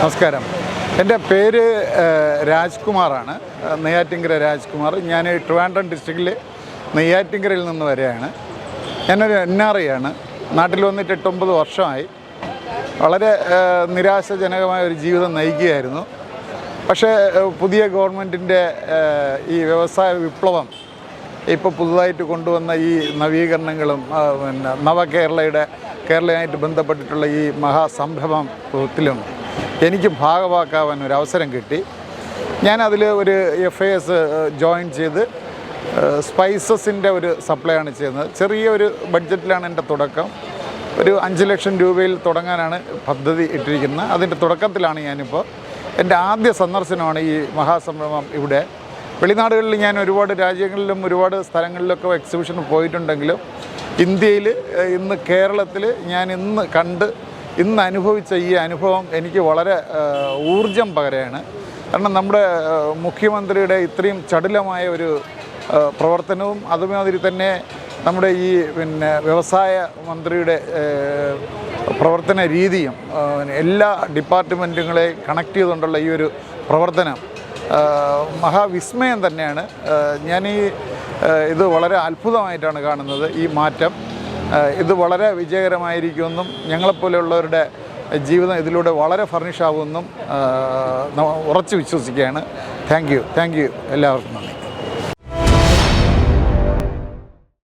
നമസ്കാരം. എന്റെ പേര് രാജ്കുമാറാണ്. നെയ്യാറ്റിങ്കര രാജ്കുമാർ. ഞാൻ ട്രിവാൻഡ്രം ഡിസ്ട്രിക്റ്റിൽ നെയ്യാറ്റിങ്കരയിൽ നിന്ന് വരെയാണ്. ഞാനൊരു എൻ ആർ ഐ ആണ് നാട്ടിൽ വന്നിട്ട് എട്ടൊമ്പത് വർഷമായി. വളരെ നിരാശജനകമായ ഒരു ജീവിതം നയിക്കുകയായിരുന്നു. പക്ഷേ പുതിയ ഗവൺമെന്റിന്റെ ഈ വ്യവസായ വിപ്ലവം ഇപ്പോൾ പുതുതായിട്ട് കൊണ്ടുവന്ന ഈ നവീകരണങ്ങളും പിന്നെ നവകേരളയുടെ കേരളയുമായിട്ട് ബന്ധപ്പെട്ടിട്ടുള്ള ഈ മഹാസംരംഭത്തിലും എനിക്ക് ഭാഗമാക്കാവാൻ ഒരു അവസരം കിട്ടി. ഞാനതിൽ ഒരു എഫ് ഐ എസ് ജോയിൻ ചെയ്ത് സ്പൈസസിന്റെ ഒരു സപ്ലൈ ആണ് ചെയ്യുന്നത്. ചെറിയൊരു ബഡ്ജറ്റിലാണ് എന്റെ തുടക്കം. ഒരു അഞ്ച് ലക്ഷം രൂപയിൽ തുടങ്ങാനാണ് പദ്ധതി ഇട്ടിരിക്കുന്നത്. അതിന്റെ തുടക്കത്തിലാണ് ഞാനിപ്പോൾ എന്റെ ആദ്യ സന്ദർശനമാണ് ഈ മഹാസംരംഭം ഇവിടെ. വെളിനാടുകളിൽ ഞാൻ ഒരുപാട് രാജ്യങ്ങളിലും ഒരുപാട് സ്ഥലങ്ങളിലൊക്കെ എക്സിബിഷന് പോയിട്ടുണ്ടെങ്കിലും ഇന്ത്യയിൽ ഇന്ന് കേരളത്തിൽ ഞാൻ ഇന്ന് കണ്ട് ഇന്ന് അനുഭവിച്ച ഈ അനുഭവം എനിക്ക് വളരെ ഊർജം പകരാണ് കാരണം നമ്മുടെ മുഖ്യമന്ത്രിയുടെ ഇത്രയും ചടുലമായ ഒരു പ്രവർത്തനവും അതുമാതിരി തന്നെ നമ്മുടെ ഈ പിന്നെ വ്യവസായ മന്ത്രിയുടെ പ്രവർത്തന രീതിയും എല്ലാ ഡിപ്പാർട്ട്മെന്റുകളെ കണക്ട് ചെയ്തുകൊണ്ടുള്ള ഈ ഒരു പ്രവർത്തനം മഹാവിസ്മയം തന്നെയാണ്. ഞാൻ ഈ ഇത് വളരെ അത്ഭുതമായിട്ടാണ് കാണുന്നത് ഈ മാറ്റം. ഇത് വളരെ വിജയകരമായിരിക്കുമെന്നും ഞങ്ങളെപ്പോലെയുള്ളവരുടെ ജീവിതം ഇതിലൂടെ വളരെ ഫർണിഷ് ആകുമെന്നും ഉറച്ചു വിശ്വസിക്കുകയാണ്. Thank you thank you. എല്ലാവർക്കും നന്ദി.